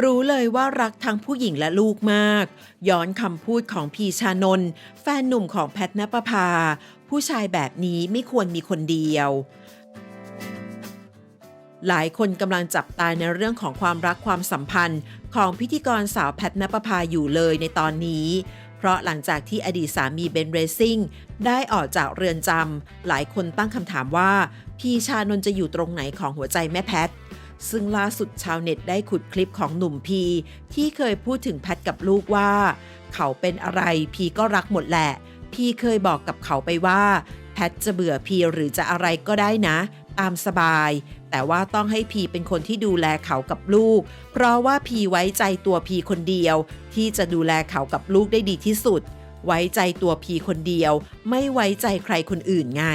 รู้เลยว่ารักทั้งผู้หญิงและลูกมาก ย้อนคำพูดของพีชานนท์แฟนหนุ่มของแพทณปภา ผู้ชายแบบนี้ไม่ควรมีคนเดียว หลายคนกำลังจับตาในเรื่องของความรักความสัมพันธ์ของพิธีกรสาวแพทณปภาอยู่เลยในตอนนี้ เพราะหลังจากที่อดีตสามีเบนเรซิ่งได้ออกจากเรือนจำหลายคนตั้งคำถามว่า พีชานนจะอยู่ตรงไหนของหัวใจแม่แพท ซึ่งล่าสุดชาวเน็ตได้ขุดคลิปของหนุ่มพีที่เคยพูดถึงแพทกับลูกว่า เขาเป็นอะไรพีก็รักหมดแหละ พีเคยบอกกับเขาไปว่า แพทจะเบื่อพีหรือจะอะไรก็ได้นะ ตามสบาย แต่ว่าต้องให้พีเป็นคนที่ดูแลเขากับลูก เพราะว่าพีไว้ใจตัวพีคนเดียว ที่จะดูแลเขากับลูกได้ดีที่สุด ไว้ใจตัวพีคนเดียว ไม่ไว้ใจใครคนอื่นไง